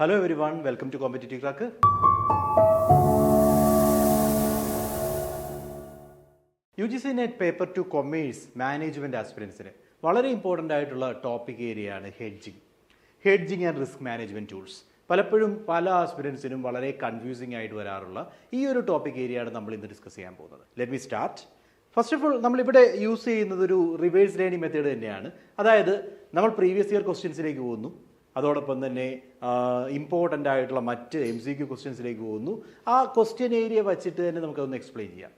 Hello everyone welcome to competitive crack U G C NET paper to commerce management ആസ്പിറൻസിന് വളരെ important ആയിട്ടുള്ള topic ഏരിയയാണ് hedging hedging and risk management tools പലപ്പോഴും പല ആസ്പിരൻസിനും വളരെ confusing ആയിട്ട് വരാറുള്ള ഈ ഒരു ടോപ്പിക് ഏരിയയാണ് നമ്മൾ ഇന്ന് ഡിസ്കസ് ചെയ്യാൻ പോകുന്നത്. Let me start first of all നമ്മളിവിടെ യൂസ് ചെയ്യുന്നത് ഒരു റിവേഴ്സ് ലേണിംഗ് മെത്തേഡ് തന്നെയാണ്. അതായത് നമ്മൾ പ്രീവിയസ് ഇയർ ക്വസ്റ്റ്യൻസിലേക്ക് പോകുന്നു. അതോടൊപ്പം തന്നെ ഇമ്പോർട്ടന്റ് ആയിട്ടുള്ള മറ്റ് എം സി ക്യു ക്വസ്റ്റ്യൻസിലേക്ക് പോകുന്നു. ആ ക്വസ്റ്റ്യൻ ഏരിയ വെച്ചിട്ട് തന്നെ നമുക്കതൊന്ന് എക്സ്പ്ലെയിൻ ചെയ്യാം.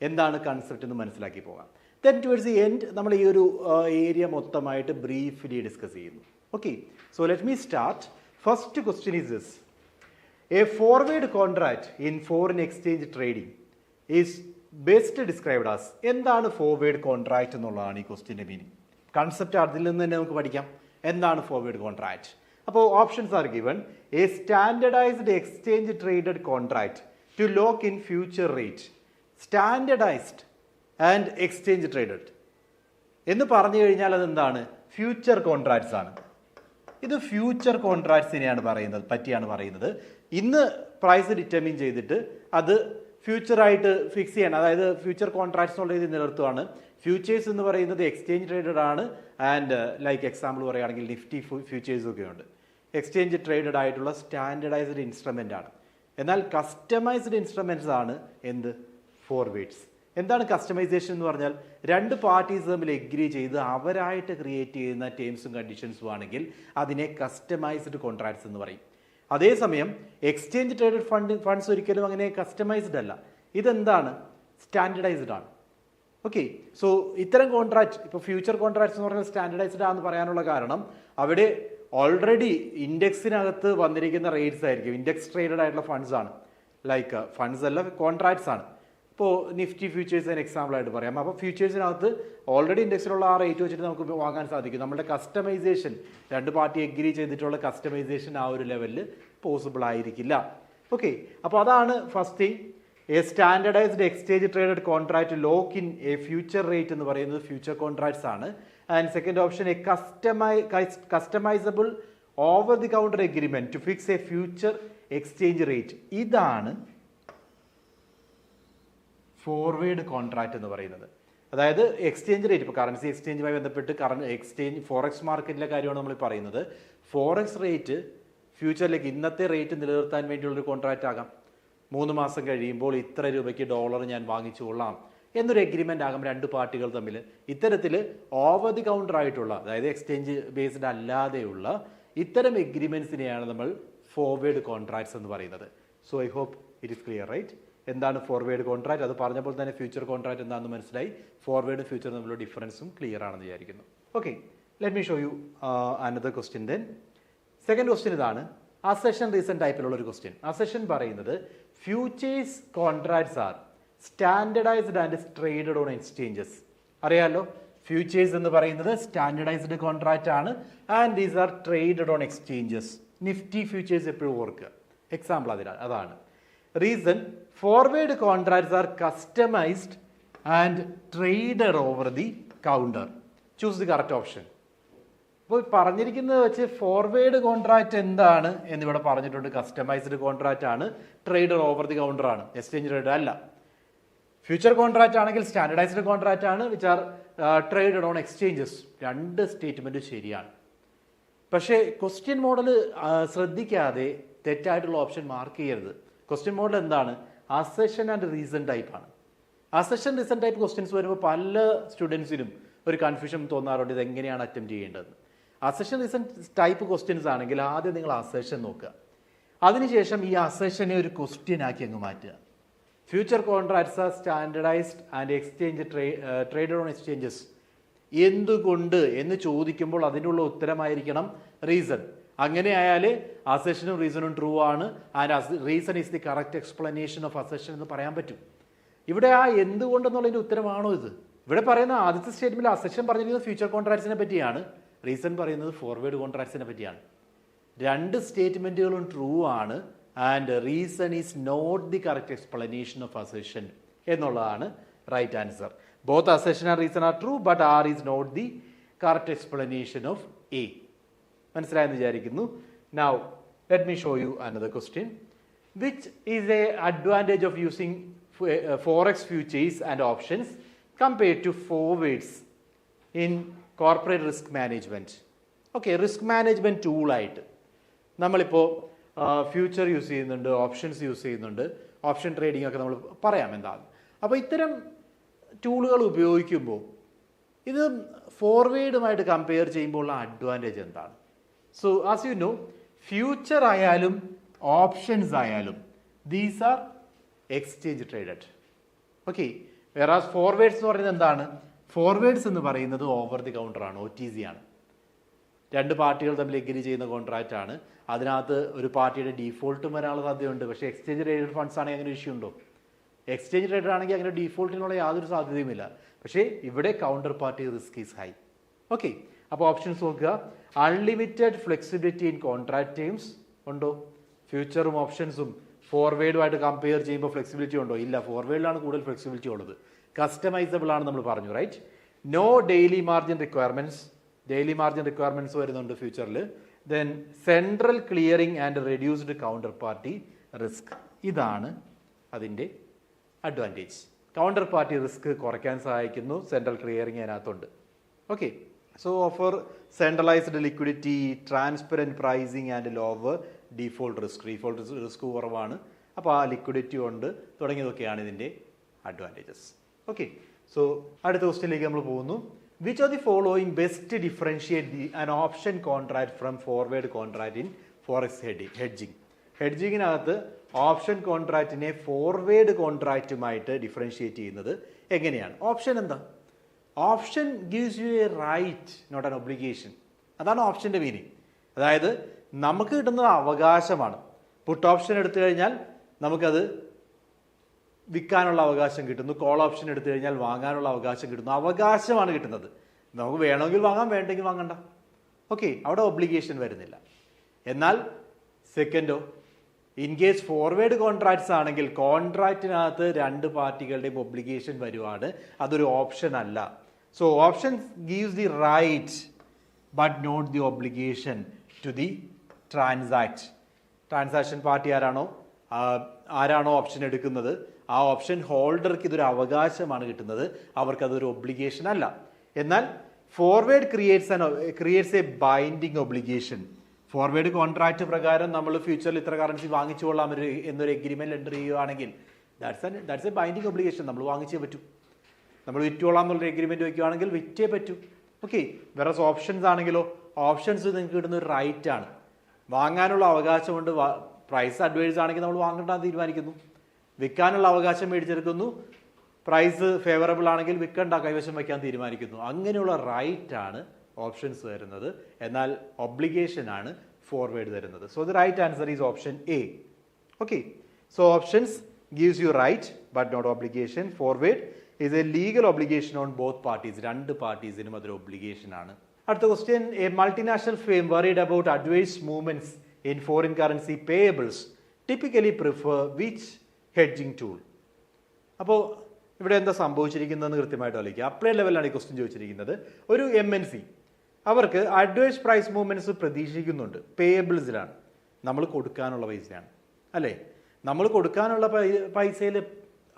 എന്താണ് കൺസെപ്റ്റ് എന്ന് മനസ്സിലാക്കി പോകാം. ദെൻ ടുവേഴ്സ് ദി എൻഡ് നമ്മൾ ഈ ഒരു ഏരിയ മൊത്തമായിട്ട് ബ്രീഫ്ലി ഡിസ്കസ് ചെയ്യുന്നു. Okay so let me start first question is this a forward contract in foreign exchange trading is best described as എന്താണ് ഫോർവേഡ് കോൺട്രാക്ട് എന്നുള്ളതാണ് ഈ ക്വസ്റ്റ്യന്റെ മീനിങ് കൺസെപ്റ്റ് അതിൽ നിന്ന് തന്നെ നമുക്ക് പഠിക്കാം. എന്താണ് ഫോർവേഡ് കോൺട്രാക്ട് അപ്പോൾ options are given a standardised exchange traded contract to lock in future rate standardised and exchange traded എന്ന് പറഞ്ഞു കഴിഞ്ഞാൽ അതെന്താണ്? ഫ്യൂച്ചർ കോൺട്രാക്ട്സ് ആണ്. ഇത് ഫ്യൂച്ചർ കോൺട്രാക്ട്സിനെയാണ് പറയുന്നത് പറ്റിയാണ് പറയുന്നത്. ഇന്ന് പ്രൈസ് ഡിറ്റർമിൻ ചെയ്തിട്ട് അത് ഫ്യൂച്ചറായിട്ട് ഫിക്സ് ചെയ്യണം. അതായത് ഫ്യൂച്ചർ കോൺട്രാക്ട്സ് എന്നുള്ള രീതിയിൽ നിലനിർത്തുകയാണ് ഫ്യൂച്ചേഴ്സ് എന്ന് പറയുന്നത് എക്സ്ചേഞ്ച് ട്രേഡഡ് ആണ്. ആൻഡ് ലൈക്ക് എക്സാമ്പിൾ പറയുകയാണെങ്കിൽ നിഫ്റ്റി ഫ്യൂച്ചേഴ്സും ഒക്കെ ഉണ്ട് എക്സ്ചേഞ്ച് ട്രേഡഡ് ആയിട്ടുള്ള സ്റ്റാൻഡേർഡൈസ്ഡ് ഇൻസ്ട്രുമെന്റ് ആണ്. എന്നാൽ കസ്റ്റമൈസ്ഡ് ഇൻസ്ട്രുമെന്റ്സ് ആണ് എന്ത്? ഫോർവേഡ്സ് എന്താണ് കസ്റ്റമൈസേഷൻ എന്ന് പറഞ്ഞാൽ രണ്ട് പാർട്ടീസ് തമ്മിൽ എഗ്രി ചെയ്ത് അവരായിട്ട് ക്രിയേറ്റ് ചെയ്യുന്ന ടേംസും കണ്ടീഷൻസും ആണെങ്കിൽ അതിനെ കസ്റ്റമൈസ്ഡ് കോൺട്രാക്ട്സ് എന്ന് പറയും. അതേസമയം എക്സ്ചേഞ്ച് ട്രേഡഡ് ഫണ്ട് ഫണ്ട്സ് ഒരിക്കലും അങ്ങനെ കസ്റ്റമൈസ്ഡ് അല്ല. ഇതെന്താണ്? സ്റ്റാൻഡേർഡൈസ്ഡ് ആണ്. ഓക്കെ സോ ഇത്തരം കോൺട്രാക്ട് ഇപ്പോൾ ഫ്യൂച്ചർ കോൺട്രാക്ട്സ് എന്ന് പറഞ്ഞാൽ സ്റ്റാൻഡർഡൈസ്ഡ് ആണെന്ന് പറയാനുള്ള കാരണം അവിടെ ഓൾറെഡി ഇൻഡെക്സിനകത്ത് വന്നിരിക്കുന്ന റേറ്റ്സ് ആയിരിക്കും. ഇൻഡെക്സ് ട്രേഡഡ് ആയിട്ടുള്ള ഫണ്ട്സ് ആണ്. ലൈക്ക് ഫണ്ട്സ് അല്ല കോൺട്രാക്ട്സ് ആണ്. ഇപ്പോൾ നിഫ്റ്റി ഫ്യൂച്ചേഴ്സ് അതിന് എക്സാമ്പിൾ ആയിട്ട് പറയാം. അപ്പോൾ ഫ്യൂച്ചേഴ്സിനകത്ത് ഓൾറെഡി ഇൻഡെക്സിലുള്ള ആ റേറ്റ് വെച്ചിട്ട് നമുക്ക് വാങ്ങാൻ സാധിക്കും. നമ്മുടെ കസ്റ്റമൈസേഷൻ രണ്ട് പാർട്ടി എഗ്രി ചെയ്തിട്ടുള്ള കസ്റ്റമൈസേഷൻ ആ ഒരു ലെവലിൽ പോസിബിൾ ആയിരിക്കില്ല. ഓക്കെ അപ്പോൾ അതാണ് first thing a standardised exchange traded contract lock in a future rate എന്ന് പറയുന്നത് ഫ്യൂച്ചർ കോൺട്രാക്ട്സ് ആണ്. And second option a customi customisable over the counter agreement to fix a future exchange rate ഇതാണ് forward contract എന്ന് പറയുന്നത്. അതായത് exchange rate ഇപ്പോൾ currency എക്സ്ചേഞ്ചുമായി ബന്ധപ്പെട്ട് കറണ്ട് എക്സ്ചേഞ്ച് ഫോറക്സ് മാർക്കറ്റിലെ കാര്യമാണ് നമ്മൾ പറയുന്നത്. ഫോറക്സ് റേറ്റ് ഫ്യൂച്ചറിലേക്ക് ഇന്നത്തെ റേറ്റ് നിലനിർത്താൻ വേണ്ടിയുള്ളൊരു കോൺട്രാക്റ്റ് ആകാം. മൂന്ന് മാസം കഴിയുമ്പോൾ ഇത്ര രൂപയ്ക്ക് ഡോളർ ഞാൻ വാങ്ങിച്ചു കൊള്ളാം എന്നൊരു എഗ്രിമെന്റ് ആകും രണ്ട് പാർട്ടികൾ തമ്മിൽ. ഇത്തരത്തിൽ ഓവർ ദി കൗണ്ടർ ആയിട്ടുള്ള അതായത് എക്സ്ചേഞ്ച് ബേസ്ഡ് അല്ലാതെയുള്ള ഇത്തരം എഗ്രിമെൻസിനെയാണ് നമ്മൾ ഫോർവേഡ് കോൺട്രാക്ട്സ് എന്ന് പറയുന്നത്. So I hope it is clear right എന്താണ് ഫോർവേഡ് കോൺട്രാക്ട് അത് പറഞ്ഞപ്പോൾ തന്നെ ഫ്യൂച്ചർ കോൺട്രാക്ട് എന്താണെന്ന് മനസ്സിലായി. ഫോർവേഡ് ഫ്യൂച്ചർ തമ്മിലുള്ള ഡിഫറൻസും ക്ലിയർ ആണെന്ന് വിചാരിക്കുന്നു. Okay let me show you another question then second question ഇതാണ്. അസെഷൻ റീസൺ ടൈപ്പിലുള്ള ഒരു ക്വസ്റ്റ്യൻ അസെഷൻ പറയുന്നത് futures contracts are standardised and traded on exchanges അറിയാലോ? ഫ്യൂച്ചേഴ്സ് എന്ന് പറയുന്നത് സ്റ്റാൻഡർഡൈസ്ഡ് കോൺട്രാക്റ്റ് ആണ്. And these are traded on exchanges Nifty futures എപ്പോഴും ഓർക്കുക. എക്സാമ്പിൾ അതിനാണ് അതാണ്. Reason forward contracts are customised and traded over the counter choose the correct option അപ്പോൾ പറഞ്ഞിരിക്കുന്നത് വെച്ച് ഫോർവേഡ് കോൺട്രാക്ട് എന്താണ് എന്നിവിടെ പറഞ്ഞിട്ടുണ്ട്. കസ്റ്റമൈസ്ഡ് കോൺട്രാക്റ്റ് ആണ്. ട്രേഡർ ഓവർ ദി കൗണ്ടർ ആണ്. എക്സ്ചേഞ്ച് ട്രേഡർ അല്ല. ഫ്യൂച്ചർ കോൺട്രാക്റ്റ് ആണെങ്കിൽ സ്റ്റാൻഡർഡൈസ്ഡ് കോൺട്രാക്റ്റ് ആണ്. Which are traded on exchanges രണ്ട് സ്റ്റേറ്റ്മെന്റ് ശരിയാണ്. പക്ഷേ ക്വസ്റ്റ്യൻ മോഡൽ ശ്രദ്ധിക്കാതെ തെറ്റായിട്ടുള്ള ഓപ്ഷൻ മാർക്ക് ചെയ്യരുത്. ക്വസ്റ്റ്യൻ മോഡൽ എന്താണ്? അസെഷൻ ആൻഡ് റീസൺ ടൈപ്പ് ആണ്. അസെഷൻ റീസൺ ടൈപ്പ് ക്വസ്റ്റ്യൻസ് വരുമ്പോൾ പല സ്റ്റുഡൻസിനും ഒരു കൺഫ്യൂഷൻ തോന്നാറുണ്ട്. ഇത് എങ്ങനെയാണ് അറ്റംപ്റ്റ് ചെയ്യേണ്ടത് അസെഷൻ റീസൺ ടൈപ്പ് ക്വസ്റ്റ്യൻസ് ആണെങ്കിൽ ആദ്യം നിങ്ങൾ അസേഷൻ നോക്കുക. അതിനുശേഷം ഈ അസേഷനെ ഒരു ക്വസ്റ്റ്യൻ ആക്കി അങ്ങ് മാറ്റുക. Future contracts are standardised and exchange traded on exchanges എന്തുകൊണ്ട് എന്ന് ചോദിക്കുമ്പോൾ അതിനുള്ള ഉത്തരമായിരിക്കണം റീസൺ അങ്ങനെ ആയാൽ അസെഷനും റീസണും ട്രൂ ആണ്. And reason is the correct explanation of assertion എന്ന് പറയാൻ പറ്റും. ഇവിടെ ആ എന്തുകൊണ്ടെന്നുള്ളതിന്റെ ഉത്തരമാണോ ഇത്? ഇവിടെ പറയുന്ന ആദ്യത്തെ സ്റ്റേറ്റ്മെന്റ് അസെഷൻ പറഞ്ഞിരിക്കുന്നത് ഫ്യൂച്ചർ കോൺട്രാക്ട്സിനെ പറ്റിയാണ്. റീസൺ പറയുന്നത് ഫോർവേഡ് കോൺട്രാക്ട്സിനെ പറ്റിയാണ്. രണ്ട് സ്റ്റേറ്റ്മെന്റുകളും ട്രൂ ആണ് and reason is not the correct explanation of assertion എന്നുള്ളതാണ് right answer both assertion are reason are true but R is not the correct explanation of A മനസ്സിലായെന്ന് വിചാരിക്കുന്നു. Now let me show you another question. Which is a advantage of using ex futures and options and to forwards to forwards risk management? Okay risk management ടൂളായിട്ട് നമ്മളിപ്പോൾ future use ചെയ്യുന്നുണ്ട് options use ചെയ്യുന്നുണ്ട് option trading ഒക്കെ നമ്മൾ പറയാം എന്താണ് അപ്പോൾ ഇത്തരം ടൂളുകൾ ഉപയോഗിക്കുമ്പോൾ ഇത് ഫോർവേഡുമായിട്ട് കമ്പയർ ചെയ്യുമ്പോൾ ഉള്ള അഡ്വാന്റേജ് എന്താണ്? So as you know future ആയാലും ഓപ്ഷൻസ് ആയാലും these are exchange traded okay വേറെ ഫോർവേഡ്സ് എന്ന് പറയുന്നത് എന്താണ്? ഫോർവേഡ്സ് എന്ന് പറയുന്നത് ഓവർ ദി കൗണ്ടർ ആണ് ഒ ടി സി ആണ്. രണ്ട് പാർട്ടികൾ തമ്മിൽ എഗ്രി ചെയ്യുന്ന കോൺട്രാക്റ്റ് ആണ്. അതിനകത്ത് ഒരു പാർട്ടിയുടെ ഡീഫോൾട്ടും വരാനുള്ള സാധ്യതയുണ്ട്. പക്ഷേ എക്സ്ചേഞ്ച് ട്രേഡഡ് ഫണ്ട്സ് ആണെങ്കിൽ അങ്ങനെ ഇഷ്യൂ ഉണ്ടോ? എക്സ്ചേഞ്ച് ട്രേഡഡ് ആണെങ്കിൽ അങ്ങനെ ഡീഫോൾട്ടിനുള്ള യാതൊരു സാധ്യതയുമില്ല പക്ഷേ ഇവിടെ counter party risk is high okay അപ്പോൾ ഓപ്ഷൻസ് നോക്കുക. Unlimited flexibility in contract times ഉണ്ടോ? ഫ്യൂച്ചറും ഓപ്ഷൻസും ഫോർവേഡുമായിട്ട് കമ്പയർ ചെയ്യുമ്പോൾ ഫ്ലെക്സിബിലിറ്റി ഉണ്ടോ? ഇല്ല. ഫോർവേഡിലാണ് കൂടുതൽ ഫ്ലെക്സിബിലിറ്റി ഉള്ളത്. കസ്റ്റമൈസബിൾ ആണ് നമ്മൾ പറഞ്ഞു right no daily margin requirements daily margin requirements വരുന്നുണ്ട് ഫ്യൂച്ചറിൽ then central clearing and reduced counter party risk ഇതാണ് അതിന്റെ അഡ്വാന്റേജ് കൗണ്ടർ പാർട്ടി റിസ്ക് കുറയ്ക്കാൻ സഹായിക്കുന്നു സെൻട്രൽ ക്ലിയറിംഗ് അതിനകത്തുണ്ട്. Okay so offer centralised liquidity transparent pricing and lower default risk default risk കുറവാണ്. അപ്പോൾ ആ ലിക്വിഡിറ്റി ഉണ്ട് തുടങ്ങിയതൊക്കെയാണ് ഇതിന്റെ അഡ്വാന്റേജസ് ഓക്കെ സോ അടുത്ത ക്വസ്റ്റ്യനിലേക്ക് നമ്മൾ പോകുന്നു. Which are the following best differentiate the an option contract from forward contract in forex heading hedging ഹെഡ്ജിങ്ങിനകത്ത് option കോൺട്രാക്റ്റിനെ ഫോർവേഡ് കോൺട്രാക്റ്റുമായിട്ട് ഡിഫറൻഷിയേറ്റ് ചെയ്യുന്നത് എങ്ങനെയാണ്? ഓപ്ഷൻ എന്താ? Option gives you a right not an obligation അതാണ് ഓപ്ഷന്റെ മീനിങ് അതായത് നമുക്ക് കിട്ടുന്നത് അവകാശമാണ്. പുട്ട് ഓപ്ഷൻ എടുത്തു കഴിഞ്ഞാൽ നമുക്കത് വിൽക്കാനുള്ള അവകാശം കിട്ടുന്നു. കോൾ ഓപ്ഷൻ എടുത്തു കഴിഞ്ഞാൽ വാങ്ങാനുള്ള അവകാശം കിട്ടുന്നു. അവകാശമാണ് കിട്ടുന്നത്. നമുക്ക് വേണമെങ്കിൽ വാങ്ങാം വേണ്ടെങ്കിൽ വാങ്ങണ്ട. ഓക്കെ അവിടെ ഒബ്ലിഗേഷൻ വരുന്നില്ല. എന്നാൽ സെക്കൻഡോ ഇൻ കേസ് ഫോർവേഡ് കോൺട്രാക്ട്സ് ആണെങ്കിൽ കോൺട്രാക്റ്റിനകത്ത് രണ്ട് പാർട്ടികളുടെയും ഒബ്ലിഗേഷൻ വരുവാണ്. അതൊരു ഓപ്ഷൻ അല്ല. So option gives the right but not the obligation to the transact transaction party ആരാണോ? ആരാണോ ഓപ്ഷൻ എടുക്കുന്നത്? ആ ഓപ്ഷൻ ഹോൾഡർക്ക് ഇതൊരു അവകാശമാണ് കിട്ടുന്നത്. അവർക്കതൊരു ഒബ്ലിഗേഷൻ അല്ല. എന്നാൽ forward creates an creates a binding obligation forward contract പ്രകാരം നമ്മൾ ഫ്യൂച്ചറിൽ ഇത്ര കറൻസി വാങ്ങിച്ചുകൊള്ളാം ഒരു എന്നൊരു എഗ്രിമെന്റ് എന്റർ ചെയ്യുകയാണെങ്കിൽ that's that's a binding obligation നമ്മൾ വാങ്ങിച്ചേ പറ്റൂ. നമ്മൾ വിറ്റോളാം എന്നുള്ള എഗ്രിമെന്റ് വയ്ക്കുകയാണെങ്കിൽ വിറ്റേ പറ്റൂ. ഓക്കെ വേറെ ഓപ്ഷൻസ് ആണെങ്കിലോ ഓപ്ഷൻസ് നിങ്ങൾക്ക് കിട്ടുന്ന ഒരു റൈറ്റ് ആണ്. വാങ്ങാനുള്ള അവകാശമുണ്ട് പ്രൈസ് അഡ്വൈസ് ആണെങ്കിൽ നമ്മൾ വാങ്ങണ്ടെന്ന് തീരുമാനിക്കുന്നു. വിൽക്കാനുള്ള അവകാശം മേടിച്ചെടുക്കുന്നു. പ്രൈസ് ഫേവറബിൾ ആണെങ്കിൽ വിൽക്കണ്ട കൈവശം വയ്ക്കാൻ തീരുമാനിക്കുന്നു. അങ്ങനെയുള്ള റൈറ്റ് ആണ് ഓപ്ഷൻസ് തരുന്നത്. എന്നാൽ ഒബ്ലിഗേഷൻ ആണ് ഫോർവേഡ് തരുന്നത്. So the right answer is option A okay so options gives you right but not obligation forward is a legal obligation on both parties രണ്ട് പാർട്ടീസിനും അതൊരു ഒബ്ലിഗേഷൻ ആണ്. അടുത്ത question a multinational firm worried about adverse movements in foreign currency payables typically prefer which hedging tool. അപ്പോൾ ഇവിടെ എന്താ സംഭവിച്ചിരിക്കുന്നതെന്ന് കൃത്യമായിട്ട് ആലോചിക്കുക. അപ്ലൈ ലെവലാണ് ഈ ക്വസ്റ്റ്യൻ ചോദിച്ചിരിക്കുന്നത്. ഒരു എം എൻ സി അവർക്ക് അഡ്വേഴ്സ് പ്രൈസ് മൂവ്മെന്റ്സ് പ്രതീക്ഷിക്കുന്നുണ്ട്. പേയബിൾസിലാണ്. നമ്മൾ കൊടുക്കാനുള്ള പൈസയാണ്. അല്ലേ? നമ്മൾ കൊടുക്കാനുള്ള പൈസയിൽ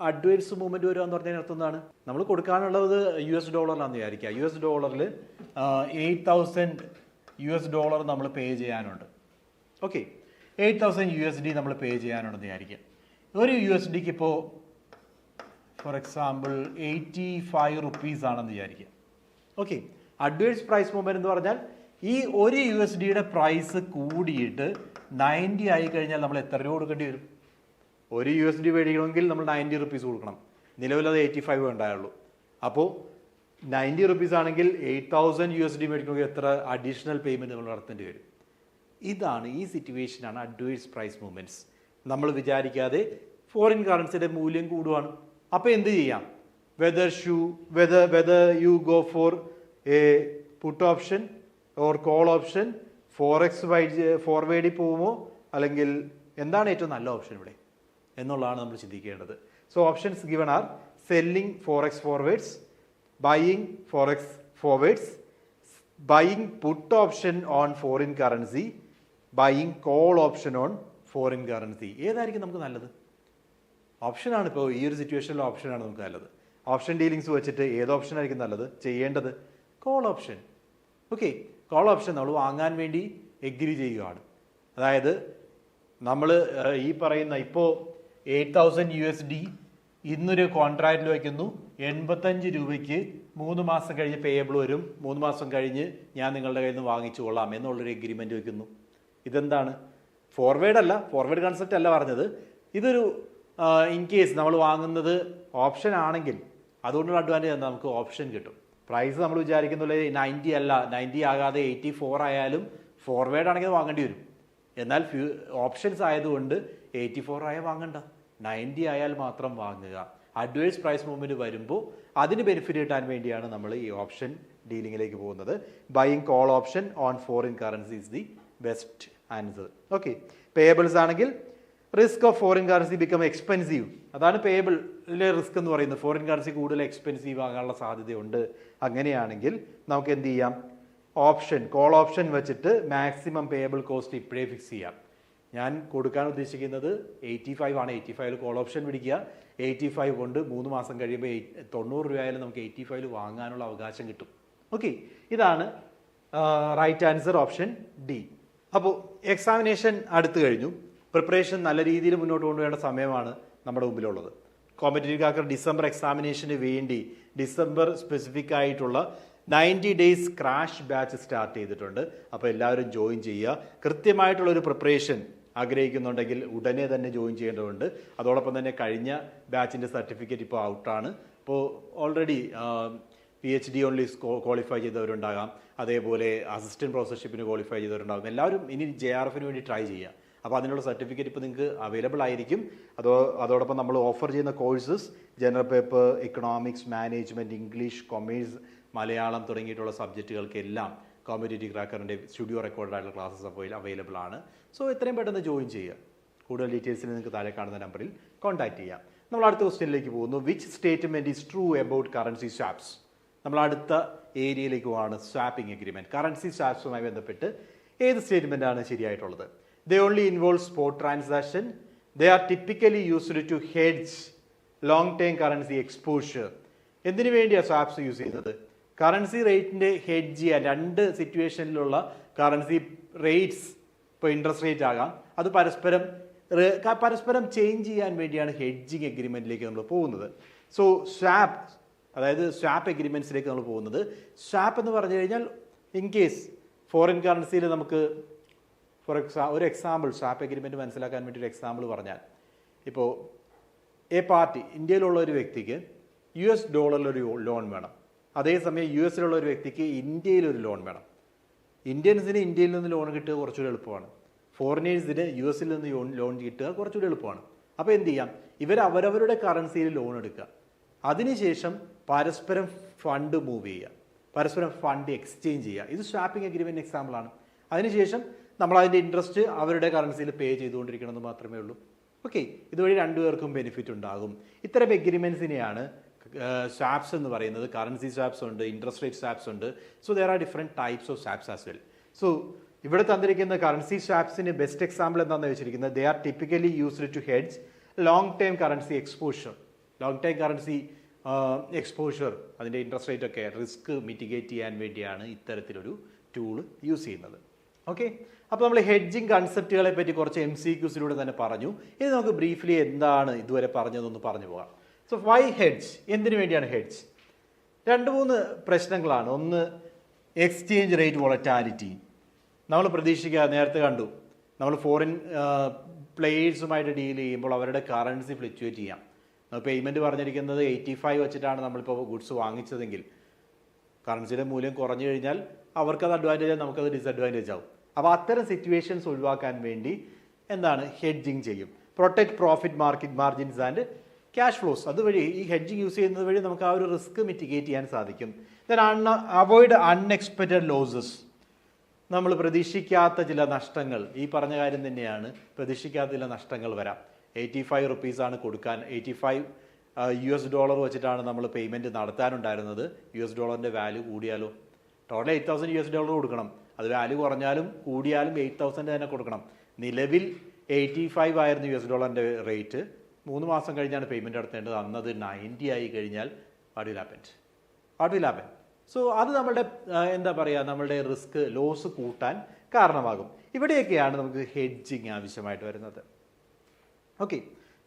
അഡ്വേഴ്സ് മൂവ്മെന്റ് വരിക എന്ന് പറഞ്ഞാൽ അർത്ഥം എന്താണ്? നമ്മൾ കൊടുക്കാനുള്ളത് യു എസ് ഡോളറിലാണെന്ന് വിചാരിക്കുക. U S ഡോളറിൽ eight thousand U S dollar നമ്മൾ പേ ചെയ്യാനുണ്ട്. Okay. Eight thousand U S D നമ്മൾ പേ ചെയ്യാനുണ്ടെന്ന് വിചാരിക്കുക. ഒരു യു എസ് ഡിക്ക് ഇപ്പോൾ for example eighty five rupees ആണെന്ന് വിചാരിക്കുക. ഓക്കെ അഡ്വാൻസ് പ്രൈസ് മൂവ്മെന്റ് എന്ന് പറഞ്ഞാൽ ഈ ഒരു യു എസ് ഡിയുടെ പ്രൈസ് കൂടിയിട്ട് നയന്റി ആയി കഴിഞ്ഞാൽ നമ്മൾ എത്ര രൂപ കൊടുക്കേണ്ടി വരും? ഒരു യു എസ് ഡി മേടിക്കണമെങ്കിൽ നമ്മൾ നയന്റി റുപ്പീസ് കൊടുക്കണം. നിലവിൽ അത് എയ്റ്റി ഫൈവ് ഉണ്ടായുള്ളൂ. അപ്പോൾ നയന്റി റുപ്പീസ് ആണെങ്കിൽ eight thousand U S D മേടിക്കണമെങ്കിൽ എത്ര അഡീഷണൽ പേയ്മെന്റ് നമ്മൾ നടത്തേണ്ടി വരും? ഇതാണ് ഈ സിറ്റുവേഷനാണ് അഡ്വൈസ് പ്രൈസ് മൂവ്മെന്റ്സ് നമ്മൾ വിചാരിക്കാതെ ഫോറിൻ കറൻസിയുടെ മൂല്യം കൂടുവാണ്. അപ്പോൾ എന്ത് ചെയ്യാം? Whether shoe whether whether you go for a put option or call option forex why ഫോർവേഡിൽ പോകുമോ അല്ലെങ്കിൽ എന്താണ് ഏറ്റവും നല്ല ഓപ്ഷൻ ഇവിടെ? എന്നുള്ളതാണ് നമ്മൾ ചിന്തിക്കേണ്ടത്. So options given are selling forex forwards buying forex forwards buying put option on foreign currency buying call option on foreign currency ഏതായിരിക്കും നമുക്ക് നല്ലത്? ഓപ്ഷനാണ് ഇപ്പോൾ ഈ ഒരു സിറ്റുവേഷനിലെ ഓപ്ഷനാണ് നമുക്ക് നല്ലത്. ഓപ്ഷൻ ഡീലിങ്സ് വെച്ചിട്ട് ഏത് ഓപ്ഷൻ ആയിരിക്കും നല്ലത്? ചെയ്യേണ്ടത്? Call option okay call option നമ്മൾ വാങ്ങാൻ വേണ്ടി എഗ്രി ചെയ്യുകയാണ്. അതായത് നമ്മൾ ഈ പറയുന്ന ഇപ്പോൾ eight thousand U S D ഇന്നൊരു കോൺട്രാക്റ്റിൽ വയ്ക്കുന്നു എൺപത്തഞ്ച് രൂപയ്ക്ക് മൂന്ന് മാസം കഴിഞ്ഞ് പേയബിൾ വരും. മൂന്ന് മാസം കഴിഞ്ഞ് ഞാൻ നിങ്ങളുടെ കയ്യിൽ നിന്ന് വാങ്ങിച്ചു കൊള്ളാം എന്നുള്ളൊരു എഗ്രിമെന്റ് വയ്ക്കുന്നു ഇതെന്താണ്? ഫോർവേഡ് അല്ല ഫോർവേഡ് കൺസെപ്റ്റ് അല്ല പറഞ്ഞത്. ഇതൊരു ഇൻ കേസ് നമ്മൾ വാങ്ങുന്നത് ഓപ്ഷൻ ആണെങ്കിൽ അതുകൊണ്ടുള്ള അഡ്വാന്റേജ് എന്താ? നമുക്ക് ഓപ്ഷൻ കിട്ടും. പ്രൈസ് നമ്മൾ വിചാരിക്കുന്നില്ല നയന്റി അല്ല നയന്റി ആകാതെ എയ്റ്റി ഫോർ ആയാലും ഫോർവേഡ് ആണെങ്കിൽ വാങ്ങേണ്ടി വരും. എന്നാൽ ഫ്യൂ ഓപ്ഷൻസ് ആയതുകൊണ്ട് എയ്റ്റി ഫോർ ആയാൽ വാങ്ങണ്ട. നയന്റി ആയാൽ മാത്രം വാങ്ങുക. അഡ്വൈസ് പ്രൈസ് മൂവ്മെന്റ് വരുമ്പോൾ അതിന് ബെനിഫിറ്റ് കിട്ടാൻ വേണ്ടിയാണ് നമ്മൾ ഈ ഓപ്ഷൻ ഡീലിങ്ങിലേക്ക് പോകുന്നത്. Buying call option on foreign currency is the best answer. Okay payables ആണെങ്കിൽ risk of foreign currency become expensive അതാണ് പേബിളിലെ റിസ്ക് എന്ന് പറയുന്നത്. ഫോറിൻ കറൻസി കൂടുതൽ എക്സ്പെൻസീവ് ആകാനുള്ള സാധ്യതയുണ്ട്. അങ്ങനെയാണെങ്കിൽ നമുക്ക് എന്ത് ചെയ്യാം? ഓപ്ഷൻ കോൾ ഓപ്ഷൻ വെച്ചിട്ട് മാക്സിമം പേബിൾ കോസ്റ്റ് ഇപ്പോഴേ ഫിക്സ് ചെയ്യാം. ഞാൻ കൊടുക്കാൻ ഉദ്ദേശിക്കുന്നത് എയ്റ്റി ഫൈവ് ആണ്. എയ്റ്റി ഫൈവിൽ കോൾ ഓപ്ഷൻ പിടിക്കുക. എയ്റ്റി ഫൈവ് കൊണ്ട് മൂന്ന് മാസം കഴിയുമ്പോൾ തൊണ്ണൂറ് രൂപയായാലും നമുക്ക് എയ്റ്റി ഫൈവിൽ വാങ്ങാനുള്ള അവകാശം കിട്ടും. ഓക്കെ ഇതാണ് റൈറ്റ് ആൻസർ ഓപ്ഷൻ ഡി അപ്പോൾ എക്സാമിനേഷൻ അടുത്തു കഴിഞ്ഞു. പ്രിപ്പറേഷൻ നല്ല രീതിയിൽ മുന്നോട്ട് കൊണ്ടുപോകേണ്ട സമയമാണ് നമ്മുടെ മുമ്പിലുള്ളത്. കോമ്പറ്റേറ്റീവ് കാക്കർ ഡിസംബർ എക്സാമിനേഷന് വേണ്ടി ഡിസംബർ സ്പെസിഫിക് ആയിട്ടുള്ള ninety days crash batch start ചെയ്തിട്ടുണ്ട്. അപ്പോൾ എല്ലാവരും ജോയിൻ ചെയ്യുക. കൃത്യമായിട്ടുള്ളൊരു പ്രിപ്പറേഷൻ ആഗ്രഹിക്കുന്നുണ്ടെങ്കിൽ ഉടനെ തന്നെ ജോയിൻ ചെയ്യേണ്ടതുണ്ട്. അതോടൊപ്പം തന്നെ കഴിഞ്ഞ ബാച്ചിന്റെ സർട്ടിഫിക്കറ്റ് ഇപ്പോൾ ഔട്ടാണ് അപ്പോൾ already P H D only qualify ചെയ്തവരുണ്ടാകാം. അതേപോലെ അസിസ്റ്റന്റ് പ്രൊഫസർഷിപ്പിന് ക്വാളിഫൈ ചെയ്തവരുണ്ടാകും. എല്ലാവരും ഇനി ജെ ആർ എഫിന് വേണ്ടി ട്രൈ ചെയ്യുക. അപ്പോൾ അതിനുള്ള സർട്ടിഫിക്കറ്റ് ഇപ്പോൾ നിങ്ങൾക്ക് അവൈലബിൾ ആയിരിക്കും. അതോ അതോടൊപ്പം നമ്മൾ ഓഫർ ചെയ്യുന്ന courses general paper economics management English commerce Malayalam തുടങ്ങിയിട്ടുള്ള സബ്ജക്റ്റുകൾക്കെല്ലാം കോമ്പറ്റേറ്റീവ് ക്രാക്കറിന്റെ സ്റ്റുഡിയോ റെക്കോർഡ് ആയിട്ടുള്ള ക്ലാസ്സസ് അപ്പോൾ അവൈലബിൾ ആണ്. സോ എത്രയും പെട്ടെന്ന് ജോയിൻ ചെയ്യുക. കൂടുതൽ ഡീറ്റെയിൽസിന് നിങ്ങൾക്ക് താഴെ കാണുന്ന നമ്പറിൽ കോൺടാക്റ്റ് ചെയ്യാം. നമ്മൾ അടുത്ത ക്വസ്റ്റ്യനിലേക്ക് പോകുന്നു. Which statement is true about currency swaps നമ്മൾ അടുത്ത ഏരിയയിലേക്ക് പോവാണ് സ്വാപ്പിംഗ് എഗ്രിമെന്റ് കറൻസി സ്വാപ്സുമായി ബന്ധപ്പെട്ട് ഏത് സ്റ്റേറ്റ്മെന്റാണ് ശരിയായിട്ടുള്ളത്? The only involve spot transaction the are typically used to hedge long term currency exposure എന്തിനു വേണ്ടിയാണ് സ്വാപ്സ് യൂസ് ചെയ്യുന്നത്? കറൻസി റേറ്റിന്റെ ഹെഡ്ജ് ചെയ്യാൻ രണ്ട് സിറ്റുവേഷനിലുള്ള കറൻസി റേറ്റ്സ് ഇപ്പോൾ ഇൻട്രസ്റ്റ് റേറ്റ് ആകാം. അത് പരസ്പരം പരസ്പരം ചേഞ്ച് ചെയ്യാൻ വേണ്ടിയാണ് ഹെഡ്ജിങ് എഗ്രിമെന്റിലേക്ക് നമ്മൾ പോകുന്നത്. സോ സ്വാപ്പ് അതായത് സ്വാപ്പ് എഗ്രിമെൻസിലേക്ക് നമ്മൾ പോകുന്നത്. സ്വാപ്പ് എന്ന് പറഞ്ഞു കഴിഞ്ഞാൽ ഇൻ കേസ് ഫോറിൻ കറൻസിയിൽ നമുക്ക് ഫോർ എക്സാ ഒരു എക്സാമ്പിൾ സ്വാപ്പ് എഗ്രിമെന്റ് മനസ്സിലാക്കാൻ വേണ്ടി ഒരു എക്സാമ്പിൾ പറഞ്ഞാൽ. ഇപ്പോൾ എ പാർട്ടി ഇന്ത്യയിലുള്ള ഒരു വ്യക്തിക്ക് യു എസ് ഡോളറിലൊരു ലോൺ വേണം. അതേസമയം യു എസിലുള്ള ഒരു വ്യക്തിക്ക് ഇന്ത്യയിലൊരു ലോൺ വേണം. ഇന്ത്യൻസിന് ഇന്ത്യയിൽ നിന്ന് ലോൺ കിട്ടുക കുറച്ചുകൂടി എളുപ്പമാണ്. ഫോറിനേഴ്സിന് യു എസിൽ നിന്ന് ലോൺ കിട്ടുക കുറച്ചുകൂടി എളുപ്പമാണ്. അപ്പോൾ എന്ത് ചെയ്യാം? ഇവർ അവരവരുടെ കറൻസിയിൽ ലോൺ എടുക്കുക. അതിനുശേഷം പരസ്പരം ഫണ്ട് മൂവ് ചെയ്യുക. പരസ്പരം ഫണ്ട് എക്സ്ചേഞ്ച് ചെയ്യുക. ഇത് സ്വാപ്പിംഗ് അഗ്രിമെന്റ് എക്സാമ്പിളാണ് അതിനുശേഷം നമ്മൾ അതിന്റെ ഇൻട്രസ്റ്റ് അവരുടെ കറൻസിയിൽ പേ ചെയ്തുകൊണ്ടിരിക്കണമെന്ന് മാത്രമേ ഉള്ളൂ. ഓക്കെ ഇതുവഴി രണ്ടുപേർക്കും ബെനിഫിറ്റ് ഉണ്ടാകും. ഇത്തരം എഗ്രിമെൻസിനെയാണ് സ്വാപ്സ് എന്ന് പറയുന്നത്. കറൻസി സ്വാപ്സ് ഉണ്ട് ഇൻട്രസ്റ്റ് റേറ്റ് സ്വാപ്സ് ഉണ്ട്. So there are different types of swaps as well so ഇവിടെ തന്നിരിക്കുന്ന കറൻസി സ്വാപ്സിന് ബെസ്റ്റ് എക്സാമ്പിൾ എന്താണെന്ന് വെച്ചിരിക്കുന്നത് they are typically used to hedge long time currency exposure long time currency exposure അതിന്റെ interest rate ഒക്കെ risk mitigate ചെയ്യാൻ വേണ്ടിയാണ് ഇത്തരത്തിലൊരു ടൂൾ യൂസ് ചെയ്യുന്നത്. ഓക്കെ അപ്പോൾ നമ്മൾ ഹെഡ്ജിങ് കൺസെപ്റ്റുകളെ പറ്റി കുറച്ച് എം സി ക്യൂസിലൂടെ തന്നെ പറഞ്ഞു. ഇനി നമുക്ക് ബ്രീഫ്ലി എന്താണ് ഇതുവരെ പറഞ്ഞതെന്ന് പറഞ്ഞു പോകാം. സോ വൈ ഹെഡ്ജ് എന്തിനു വേണ്ടിയാണ് ഹെഡ്ജ് രണ്ട് മൂന്ന് പ്രശ്നങ്ങളാണ്. ഒന്ന് എക്സ്ചേഞ്ച് റേറ്റ് വോളറ്റാലിറ്റി നമ്മൾ പ്രതീക്ഷിക്കുക നേരത്തെ കണ്ടു. നമ്മൾ ഫോറിൻ പ്ലേയേഴ്സുമായിട്ട് ഡീൽ ചെയ്യുമ്പോൾ അവരുടെ കറൻസി ഫ്ലക്ച്വേറ്റ് ചെയ്യാം. പേയ്മെന്റ് പറഞ്ഞിരിക്കുന്നത് എയ്റ്റി ഫൈവ് വെച്ചിട്ടാണ് നമ്മളിപ്പോൾ ഗുഡ്സ് വാങ്ങിച്ചതെങ്കിൽ. കറൻസിയുടെ മൂല്യം കുറഞ്ഞു കഴിഞ്ഞാൽ അവർക്കത് അഡ്വാന്റേജ് നമുക്കത് ഡിസഡ്വാന്റേജ് ആവും. അപ്പോൾ അത്തരം സിറ്റുവേഷൻസ് ഒഴിവാക്കാൻ വേണ്ടി എന്താണ്? ഹെഡ്ജിങ് ചെയ്യും. Protect profit market margins and cash flows അതുവഴി ഈ ഹെഡ്ജിങ് യൂസ് ചെയ്യുന്നത് വഴി നമുക്ക് ആ ഒരു റിസ്ക് മിറ്റിഗേറ്റ് ചെയ്യാൻ സാധിക്കും. Then un avoid unexpected losses നമ്മൾ പ്രതീക്ഷിക്കാത്ത ചില നഷ്ടങ്ങൾ. ഈ പറഞ്ഞ കാര്യം തന്നെയാണ്. പ്രതീക്ഷിക്കാത്ത ചില നഷ്ടങ്ങൾ വരാം. എയ്റ്റി ഫൈവ് റുപ്പീസാണ് കൊടുക്കാൻ. Eighty five U S dollar വെച്ചിട്ടാണ് നമ്മൾ പേയ്മെന്റ് നടത്താനുണ്ടായിരുന്നത്. യു എസ് ഡോളറിന്റെ value കൂടിയാലോ total eight thousand U S dollar കൊടുക്കണം. അത് വാല്യൂ കുറഞ്ഞാലും കൂടിയാലും എയ്റ്റ് തൗസൻഡ് തന്നെ കൊടുക്കണം. നിലവിൽ എയ്റ്റി ഫൈവ് ആയിരുന്നു യു എസ് ഡോളറിന്റെ റേറ്റ് മൂന്ന് മാസം കഴിഞ്ഞാണ് പേയ്മെന്റ് നടത്തേണ്ടത്. അന്നത് നയന്റി ആയി കഴിഞ്ഞാൽ what will happen what will happen so അത് നമ്മളുടെ എന്താ പറയുക നമ്മളുടെ റിസ്ക് ലോസ് കൂട്ടാൻ കാരണമാകും. ഇവിടെയൊക്കെയാണ് നമുക്ക് ഹെഡ്ജിങ് ആവശ്യമായിട്ട് വരുന്നത്. ഓക്കെ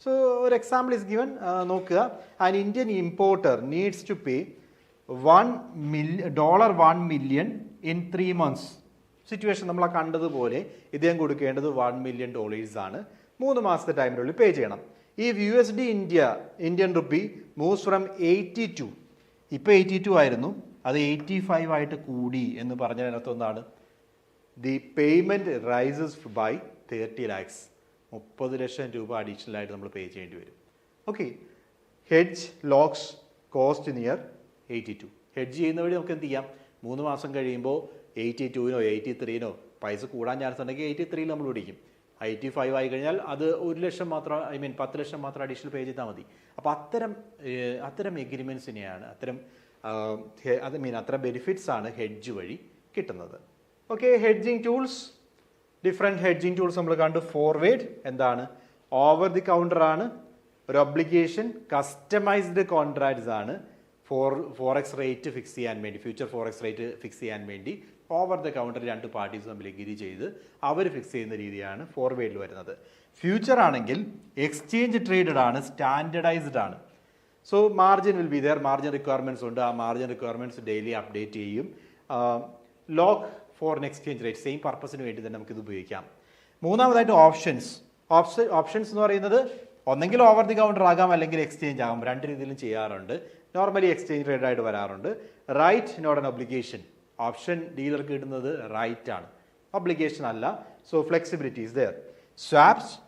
സോ ഒരു എക്സാമ്പിൾ ഇസ് ഗിവൻ നോക്കുക. An Indian importer needs to pay one million dollar one million in three months situation നമ്മൾ കണ്ടതുപോലെ ഇദ്ദേഹം കൊടുക്കേണ്ടത് വൺ മില്യൺ ഡോളേഴ്സ് ആണ്. മൂന്ന് മാസത്തെ ടൈമിനുള്ളിൽ പേ ചെയ്യണം. ഈ U S D India Indian rupee moves from eighty two ഇപ്പോൾ എയ്റ്റി ടു ആയിരുന്നു. അത് എയ്റ്റി ഫൈവ് ആയിട്ട് കൂടി എന്ന് പറഞ്ഞതിനകത്ത് ഒന്നാണ്. The payment rises by thirty lakhs മുപ്പത് ലക്ഷം രൂപ അഡീഷണൽ ആയിട്ട് നമ്മൾ പേ ചെയ്യേണ്ടി വരും. Okay hedge locks cost near eighty two hedge ചെയ്യുന്ന വഴി നമുക്ക് എന്ത് ചെയ്യാം? മൂന്ന് മാസം കഴിയുമ്പോൾ എയ്റ്റി ടുവിനോ എയ്റ്റി ത്രീനോ പൈസ കൂടാൻ ചാൻസ് ഉണ്ടെങ്കിൽ എയ്റ്റി ത്രീയിൽ നമ്മൾ പിടിക്കും. എയ്റ്റി ഫൈവ് ആയി കഴിഞ്ഞാൽ അത് ഒരു ലക്ഷം മാത്രം ഐ മീൻ പത്ത് ലക്ഷം മാത്രം അഡീഷണൽ പേ ചെയ്താൽ മതി. അപ്പോൾ അത്തരം അത്തരം എഗ്രിമെൻസിനെയാണ് അത്തരം അത് മീൻ അത്തരം ബെനിഫിറ്റ്സ് ആണ് ഹെഡ്ജ് വഴി കിട്ടുന്നത്. Okay hedging tools different hedging tools നമ്മൾ കണ്ടു ഫോർവേഡ് എന്താണ്? ഓവർ ദി കൗണ്ടർ ആണ്. ഒരു ഒബ്ലിഗേഷൻ കസ്റ്റമൈസ്ഡ് കോൺട്രാക്ട്സ് ആണ്. ഫോർ ഫോറക്സ് റേറ്റ് ഫിക്സ് ചെയ്യാൻ വേണ്ടി ഫ്യൂച്ചർ ഫോറക്സ് റേറ്റ് ഫിക്സ് ചെയ്യാൻ വേണ്ടി ഓവർ ദ കൗണ്ടർ രണ്ട് പാർട്ടീസ് തമ്മിൽ എഗ്രി ചെയ്ത് അവർ ഫിക്സ് ചെയ്യുന്ന രീതിയാണ് ഫോർവേഡിൽ വരുന്നത്. ഫ്യൂച്ചർ ആണെങ്കിൽ എക്സ്ചേഞ്ച് ട്രേഡഡ് ആണ് സ്റ്റാൻഡർഡൈസ്ഡ് ആണ്. So margin will be there margin requirements ഉണ്ട്. ആ മാർജിൻ റിക്വയർമെന്റ്സ് ഡെയിലി അപ്ഡേറ്റ് ചെയ്യും. Lock foreign exchange rate same പർപ്പസിന് വേണ്ടി തന്നെ നമുക്കിത് ഉപയോഗിക്കാം. മൂന്നാമതായിട്ട് ഓപ്ഷൻസ് ഓപ്ഷൻ ഓപ്ഷൻസ് എന്ന് പറയുന്നത് ഒന്നെങ്കിൽ ഓവർ ദി കൗണ്ടർ ആകാം അല്ലെങ്കിൽ എക്സ്ചേഞ്ച് ആകാം. രണ്ട് രീതിയിലും ചെയ്യാറുണ്ട്. നോർമലി എക്സ്ചേഞ്ച് റേറ്റ് ആയിട്ട് വരാറുണ്ട്. Right not an obligation option ഡീലർക്ക് കിട്ടുന്നത് റൈറ്റ് ആണ്. ഒബ്ലിഗേഷൻ അല്ല. So flexibility is there swaps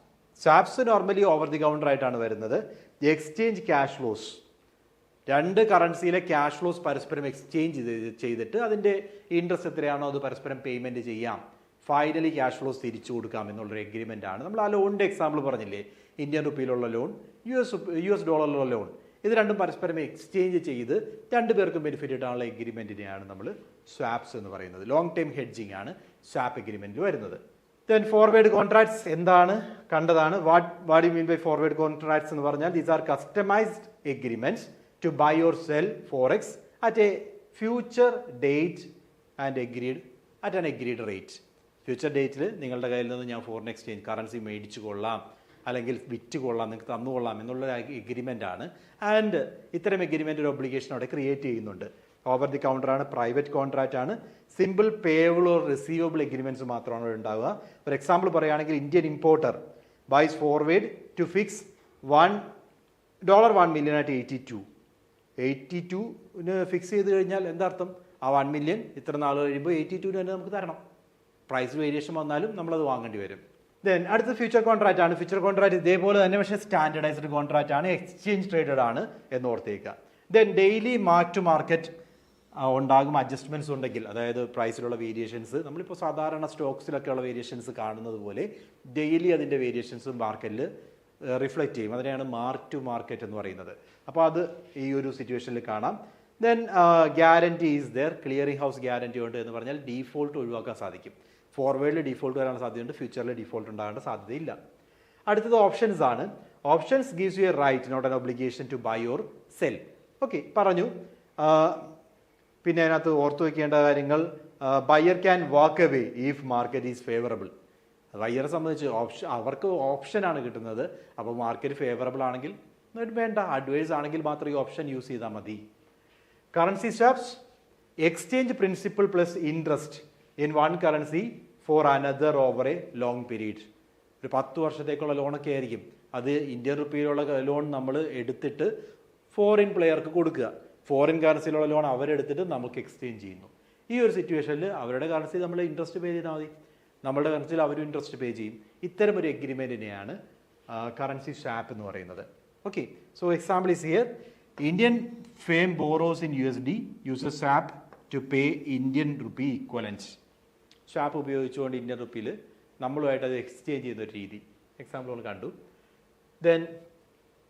swaps normally over the counter ആയിട്ടാണ് വരുന്നത്. എക്സ്ചേഞ്ച് ക്യാഷ് ഫ്ലോസ് രണ്ട് കറൻസിയിലെ ക്യാഷ് ഫ്ലോസ് പരസ്പരം എക്സ്ചേഞ്ച് ചെയ്തിട്ട് അതിന്റെ ഇൻട്രസ്റ്റ് എത്രയാണോ അത് പരസ്പരം പേയ്മെന്റ് ചെയ്യാം. ഫൈനലി ക്യാഷ് ഫ്ലോസ് തിരിച്ചു കൊടുക്കാം എന്നുള്ളൊരു എഗ്രിമെന്റ് ആണ്. നമ്മൾ ആ ലോണിന്റെ എക്സാമ്പിൾ പറഞ്ഞില്ലേ? Indian റുപ്പിയിലുള്ള loan U S U S ഡോളറിലുള്ള loan ഇത് രണ്ടും പരസ്പരം എക്സ്ചേഞ്ച് ചെയ്ത് രണ്ട് പേർക്കും ബെനിഫിറ്റ് കിട്ടാനുള്ള എഗ്രിമെന്റിനെയാണ് നമ്മൾ സ്വാപ്സ് എന്ന് പറയുന്നത്. ലോങ് ടൈം ഹെഡ്ജിങ് ആണ് സ്വാപ്പ് എഗ്രിമെന്റിൽ വരുന്നത്. ദെൻ ഫോർവേഡ് കോൺട്രാക്ട്സ് എന്താണ്? കണ്ടതാണ്. What what you mean by forward contracts എന്ന് പറഞ്ഞാൽ these are customized agreements to buy or sell forex at a future date and agreed at an agreed rate future ഡേറ്റിൽ നിങ്ങളുടെ കയ്യിൽ നിന്ന് ഞാൻ ഫോറിൻ എക്സ്ചേഞ്ച് കറൻസി മേടിച്ചു കൊള്ളാം അല്ലെങ്കിൽ വിറ്റ് കൊള്ളാം നിങ്ങൾക്ക് തന്നു കൊള്ളാം എന്നുള്ള എഗ്രിമെന്റ് ആണ്. ആൻഡ് ഇത്തരം എഗ്രിമെന്റ് ഒരു ഒബ്ലിഗേഷൻ അവിടെ ക്രിയേറ്റ് ചെയ്യുന്നുണ്ട്. ഓവർ ദി കൗണ്ടർ ആണ് പ്രൈവറ്റ് കോൺട്രാക്റ്റ് ആണ്. Simple payable or receivable agreements മാത്രമാണ് ഇവിടെ ഉണ്ടാവുക. ഒരു എക്സാമ്പിൾ പറയുകയാണെങ്കിൽ Indian importer buys forward to fix one dollar one million ആയിട്ട് എയ്റ്റി ടു എയ്റ്റി ടുവിന് ഫിക്സ് ചെയ്ത് കഴിഞ്ഞാൽ എന്താ അർത്ഥം ആ വൺ മില്യൺ ഇത്ര നാൾ കഴിയുമ്പോൾ എയ്റ്റി ടുവിന് തന്നെ നമുക്ക് തരണം. പ്രൈസ് വേരിയേഷൻ വന്നാലും നമ്മളത് വാങ്ങേണ്ടി വരും. ദെൻ അടുത്ത ഫ്യൂച്ചർ കോൺട്രാക്റ്റ് ആണ്. ഫ്യൂച്ചർ കോൺട്രാക്റ്റ് ഇതേപോലെ തന്നെ പക്ഷേ സ്റ്റാൻഡർഡൈസ്ഡ് കോൺട്രാക്റ്റ് ആണ്. എക്സ്ചേഞ്ച് ട്രേഡഡ് ആണ് എന്ന് ഓർത്തേക്കുക then daily mark to market ഉണ്ടാകും. അഡ്ജസ്റ്റ്മെന്റ്സ് ഉണ്ടെങ്കിൽ അതായത് പ്രൈസിലുള്ള വേരിയേഷൻസ് നമ്മളിപ്പോൾ സാധാരണ സ്റ്റോക്സിലൊക്കെയുള്ള വേരിയേഷൻസ് കാണുന്നത് പോലെ ഡെയിലി അതിന്റെ വേരിയേഷൻസും മാർക്കറ്റിൽ റിഫ്ലക്റ്റ് ചെയ്യും. അതിനെയാണ് മാർക്ക് ടു മാർക്കറ്റ് എന്ന് പറയുന്നത്. അപ്പോൾ അത് ഈ ഒരു സിറ്റുവേഷനിൽ കാണാം. Then guarantee is there clearing house guarantee ഉണ്ട് എന്ന് പറഞ്ഞാൽ ഡീഫോൾട്ട് ഒഴിവാക്കാൻ സാധിക്കും. ഫോർവേഡിൽ ഡീഫോൾട്ട് വരാൻ സാധ്യതയുണ്ട്. ഫ്യൂച്ചറിൽ ഡീഫോൾട്ട് ഉണ്ടാകേണ്ട സാധ്യതയില്ല. അടുത്തത് ഓപ്ഷൻസ് ആണ്. Options gives you a right not an obligation to buy or sell okay പറഞ്ഞു. പിന്നെ അതിനകത്ത് ഓർത്തു വയ്ക്കേണ്ട കാര്യങ്ങൾ. Buyer can walk away if market is favourable ബയ്യറെ സംബന്ധിച്ച് ഓപ്ഷൻ അവർക്ക് ഓപ്ഷനാണ് കിട്ടുന്നത്. അപ്പോൾ മാർക്കറ്റ് ഫേവറബിൾ ആണെങ്കിൽ വേണ്ട അഡ്വൈസ് ആണെങ്കിൽ മാത്രം ഈ ഓപ്ഷൻ യൂസ് ചെയ്താൽ മതി. Currency swaps exchange principal plus interest in one currency for another over a long period ഒരു പത്ത് വർഷത്തേക്കുള്ള ലോണൊക്കെ ആയിരിക്കും. അത് ഇന്ത്യൻ റുപ്പിയിലുള്ള ലോൺ നമ്മൾ എടുത്തിട്ട് ഫോറിൻ പ്ലെയർക്ക് കൊടുക്കുക. ഫോറിൻ കറൻസിയിലുള്ള ലോൺ അവരെടുത്തിട്ട് നമുക്ക് എക്സ്ചേഞ്ച് ചെയ്യുന്നു. ഈ ഒരു സിറ്റുവേഷനിൽ അവരുടെ കറൻസി നമ്മൾ ഇൻട്രസ്റ്റ് പേ ചെയ്താൽ മതി. നമ്മുടെ കറൻസിയിൽ അവരും ഇൻട്രസ്റ്റ് പേ ചെയ്യും. ഇത്തരം ഒരു എഗ്രിമെന്റിനെയാണ് കറൻസി സ്വാപ്പ് എന്ന് പറയുന്നത്. Okay so example is here Indian firm borrows in U S D uses swap to pay Indian rupee equivalence swap ഉപയോഗിച്ചുകൊണ്ട് ഇന്ത്യൻ റുപ്പിയിൽ നമ്മളുമായിട്ട് അത് എക്സ്ചേഞ്ച് ചെയ്യുന്ന ഒരു രീതി. എക്സാമ്പിൾ നമ്മൾ കണ്ടു. ദെൻ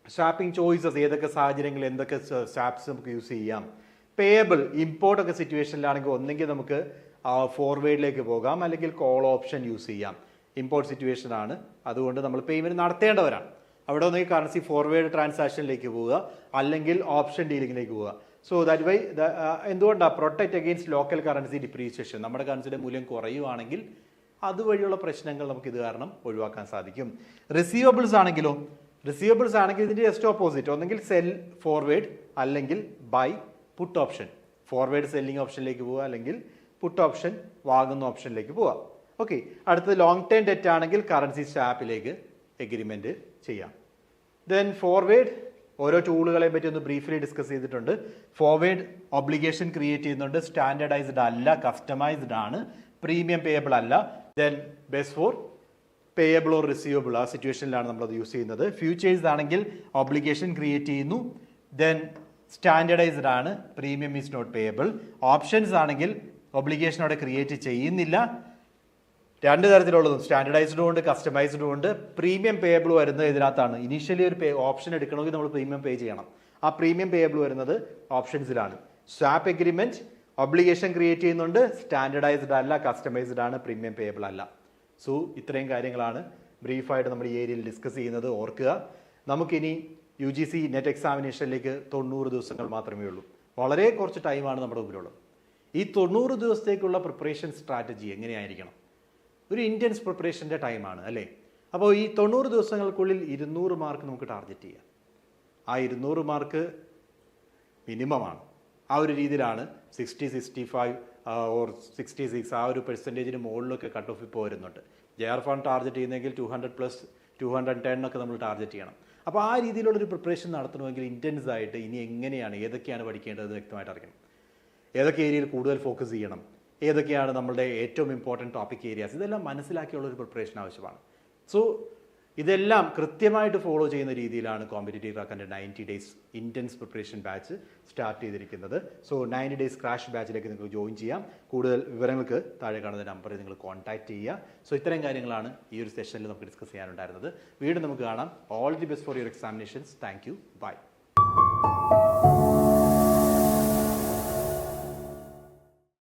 സ്വാപ്പിംഗ് ചോയ്സസ് ഏതൊക്കെ സാഹചര്യങ്ങളിൽ എന്തൊക്കെ സ്വാപ്സ് നമുക്ക് യൂസ് ചെയ്യാം. പേബിൾ ഇമ്പോർട്ടൊക്കെ സിറ്റുവേഷനിലാണെങ്കിൽ ഒന്നെങ്കിൽ നമുക്ക് ഫോർവേഡിലേക്ക് പോകാം അല്ലെങ്കിൽ കോൾ ഓപ്ഷൻ യൂസ് ചെയ്യാം. ഇമ്പോർട്ട് സിറ്റുവേഷൻ ആണ്. അതുകൊണ്ട് നമ്മൾ പേയ്മെന്റ് നടത്തേണ്ടവരാണ്. അവിടെ ഒന്നെങ്കിൽ കറൻസി ഫോർവേഡ് ട്രാൻസാക്ഷനിലേക്ക് പോവുക അല്ലെങ്കിൽ ഓപ്ഷൻ ഡീലിങ്ങിലേക്ക് പോവുക. സോ ദാറ്റ് വൈ എന്തുകൊണ്ടാണ് protect against local currency depreciation നമ്മുടെ കറൻസിയുടെ മൂല്യം കുറയുവാണെങ്കിൽ അതുവഴിയുള്ള പ്രശ്നങ്ങൾ നമുക്ക് ഇത് കാരണം ഒഴിവാക്കാൻ സാധിക്കും. റിസീവബിൾസ് ആണെങ്കിലോ റിസീവബിൾസ് ആണെങ്കിൽ ഇതിന്റെ ജസ്റ്റ് ഓപ്പോസിറ്റ് ഒന്നെങ്കിൽ സെൽ ഫോർവേഡ് അല്ലെങ്കിൽ buy put option forward selling ഓപ്ഷനിലേക്ക് പോവുക അല്ലെങ്കിൽ പുട്ട് ഓപ്ഷൻ വാങ്ങുന്ന ഓപ്ഷനിലേക്ക് പോവാം. ഓക്കെ അടുത്തത് ലോങ് ടേം ഡെറ്റ് ആണെങ്കിൽ കറൻസി സ്വാപ്പിലേക്ക് എഗ്രിമെന്റ് ചെയ്യാം. ദെൻ ഫോർവേഡ് ഓരോ ടൂളുകളെ പറ്റി ഒന്ന് ബ്രീഫ്ലി ഡിസ്കസ് ചെയ്തിട്ടുണ്ട്. ഫോർവേഡ് ഒബ്ലിഗേഷൻ ക്രിയേറ്റ് ചെയ്യുന്നുണ്ട്. സ്റ്റാൻഡേർഡൈസ്ഡ് അല്ല കസ്റ്റമൈസ്ഡ് ആണ്. പ്രീമിയം പേയബിൾ അല്ല. Then best for payable or receivable ആ സിറ്റുവേഷനിലാണ് നമ്മളത് യൂസ് ചെയ്യുന്നത്. ഫ്യൂച്ചേഴ്സ് ആണെങ്കിൽ ഒബ്ലിഗേഷൻ ക്രിയേറ്റ് ചെയ്യുന്നു. ദെൻ സ്റ്റാൻഡേർഡൈസ്ഡ് ആണ് premium is not payable options ആണെങ്കിൽ ഒബ്ലിഗേഷൻ അവിടെ ക്രിയേറ്റ് ചെയ്യുന്നില്ല. രണ്ട് തരത്തിലുള്ളതും. സ്റ്റാൻഡർഡൈസ്ഡും ഉണ്ട് കസ്റ്റമൈസ്ഡും ഉണ്ട് പ്രീമിയം പേയബിൾ വരുന്നത് ഇതിനകത്താണ്. ഇനീഷ്യലി ഒരു പേ ഓപ്ഷൻ എടുക്കണമെങ്കിൽ നമ്മൾ പ്രീമിയം പേ ചെയ്യണം. ആ പ്രീമിയം പേയബിൾ വരുന്നത് ഓപ്ഷൻസിലാണ് സ്വാപ്പ് എഗ്രിമെന്റ് ഒബ്ലിഗേഷൻ ക്രിയേറ്റ് ചെയ്യുന്നുണ്ട്. സ്റ്റാൻഡർഡൈസ്ഡ് അല്ല കസ്റ്റമൈസ്ഡ് ആണ് പ്രീമിയം പേയബിൾ അല്ല. സോ ഇത്രയും കാര്യങ്ങളാണ് ബ്രീഫായിട്ട് നമ്മൾ ഈ ഏരിയയിൽ ഡിസ്കസ് ചെയ്യുന്നത്. ഓർക്കുക നമുക്കിനി യു ജി സി നെറ്റ് എക്സാമിനേഷനിലേക്ക് തൊണ്ണൂറ് ദിവസങ്ങൾ മാത്രമേ ഉള്ളൂ. വളരെ കുറച്ച് ടൈമാണ് നമ്മുടെ മുമ്പിലുള്ളത്. ഈ തൊണ്ണൂറ് ദിവസത്തേക്കുള്ള പ്രിപ്പറേഷൻ സ്ട്രാറ്റജി എങ്ങനെയായിരിക്കണം? ഒരു ഇന്റൻസ് പ്രിപ്പറേഷന്റെ ടൈമാണ് അല്ലേ? അപ്പോൾ ഈ തൊണ്ണൂറ് ദിവസങ്ങൾക്കുള്ളിൽ ഇരുന്നൂറ് മാർക്ക് നമുക്ക് ടാർഗറ്റ് ചെയ്യാം. ആ ഇരുന്നൂറ് മാർക്ക് മിനിമമാണ് ആ ഒരു രീതിയിലാണ് sixty sixty five or sixty six ആ ഒരു പെർസെന്റേജിന് മുകളിലൊക്കെ കട്ട് ഓഫ് ഇപ്പോൾ വരുന്നുണ്ട്. ജെ ആർ ഫണ്ട് ടാർഗറ്റ് ചെയ്യുന്നെങ്കിൽ two hundred plus two hundred ഒക്കെ നമ്മൾ ടാർഗറ്റ് ചെയ്യണം. അപ്പോൾ ആ രീതിയിലുള്ളൊരു പ്രിപ്പറേഷൻ നടത്തണമെങ്കിൽ ഇന്റൻസ് ആയിട്ട് ഇനി എങ്ങനെയാണ് ഏതൊക്കെയാണ് പഠിക്കേണ്ടത് വ്യക്തമായിട്ട് അറിയണം. ഏതൊക്കെ ഏരിയയിൽ കൂടുതൽ ഫോക്കസ് ചെയ്യണം? ഏതൊക്കെയാണ് നമ്മളുടെ ഏറ്റവും ഇമ്പോർട്ടന്റ് ടോപ്പിക് ഏരിയാസ് ഇതെല്ലാം മനസ്സിലാക്കിയുള്ള ഒരു പ്രിപ്പറേഷൻ ആവശ്യമാണ്. സോ ഇതെല്ലാം കൃത്യമായിട്ട് ഫോളോ ചെയ്യുന്ന രീതിയിലാണ് competitive റാക്കന്റെ ninety days intense preparation batch start ചെയ്തിരിക്കുന്നത്. സോ നയന്റി ഡേയ്സ് ക്രാഷ് ബാച്ചിലേക്ക് നിങ്ങൾക്ക് ജോയിൻ ചെയ്യാം. കൂടുതൽ വിവരങ്ങൾക്ക് താഴെ കാണുന്ന നമ്പറിൽ നിങ്ങൾ കോൺടാക്ട് ചെയ്യുക. സോ ഇത്തരം കാര്യങ്ങളാണ് ഈ ഒരു സെഷനിൽ നമുക്ക് ഡിസ്കസ് ചെയ്യാനുണ്ടായിരുന്നത്. വീണ്ടും നമുക്ക് കാണാം. All the best for your examinations thank you bye